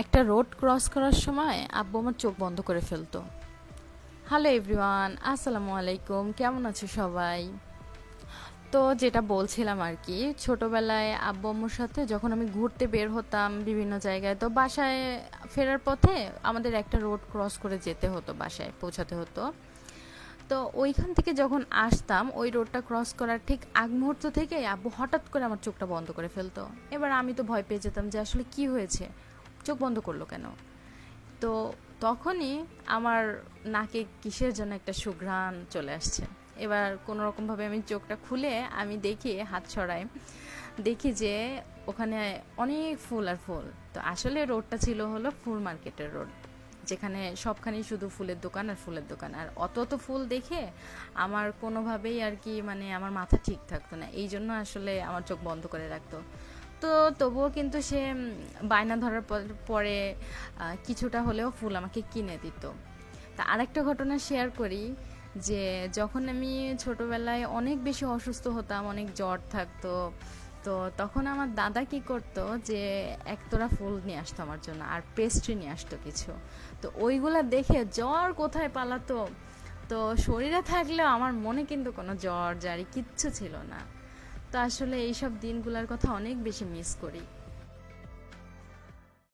একটা road cross করার সময় আব্বু আমার চোখ বন্ধ করে ফেলতো। হ্যালো এভরিওয়ান, আসসালামু আলাইকুম, কেমন আছো সবাই? তো যেটা বলছিলাম আর কি, ছোটবেলায় আব্বু আম্মুর সাথে যখন আমি ঘুরতে বের হতাম বিভিন্ন জায়গায়, তো বাসায় ফেরার পথে আমাদের একটা রোড ক্রস করে যেতে হতো, বাসায় পৌঁছাতে হতো। তো ওইখান থেকে যখন আসতাম, ওই রোডটা ক্রস করার ঠিক আগ মুহূর্ত থেকে আব্বু হঠাৎ করে আমার চোখটা বন্ধ করে ফেলতো। এবার আমি তো ভয় পেয়ে যেতাম যে আসলে কি হয়েছে। চোখ বন্ধ করল কেন? তো তখনই আমার নাকে কিসের জন্য একটা সুঘ্রাণ চলে আসছে। এবার কোনো রকমভাবে আমি চোখটা খুলে আমি দেখি, হাত ছড়াই দেখি যে ওখানে অনেক ফুল আর ফুল। তো আসলে রোডটা ছিল হলো ফুল মার্কেটের রোড, যেখানে সবখানেই শুধু ফুলের দোকান আর ফুলের দোকান। আর অত অত ফুল দেখে আমার কোনোভাবেই আর কি মানে আমার মাথা ঠিক থাকতো না। এই জন্য আসলে আমার চোখ বন্ধ করে রাখতো। তো তবুও কিন্তু সে বায়না ধরার পর- কিছুটা হলেও ফুল আমাকে কিনে দিত। তা আরেকটা ঘটনা শেয়ার করি যে, যখন আমি ছোটবেলায় অনেক বেশি অসুস্থ হতাম, অনেক জ্বর থাকতো, তো তখন আমার দাদা কি করতো যে একতোরা ফুল নিয়ে আসতো আমার জন্য আর পেস্ট্রি নিয়ে আসতো কিছু। তো ওইগুলা দেখে জ্বর কোথায় পালাতো? তো শরীরে থাকলেও আমার মনে কিন্তু কোনো জ্বর, জারি কিচ্ছু ছিল না। তো আসলে এইসব দিনগুলোর কথা অনেক বেশি মিস করি।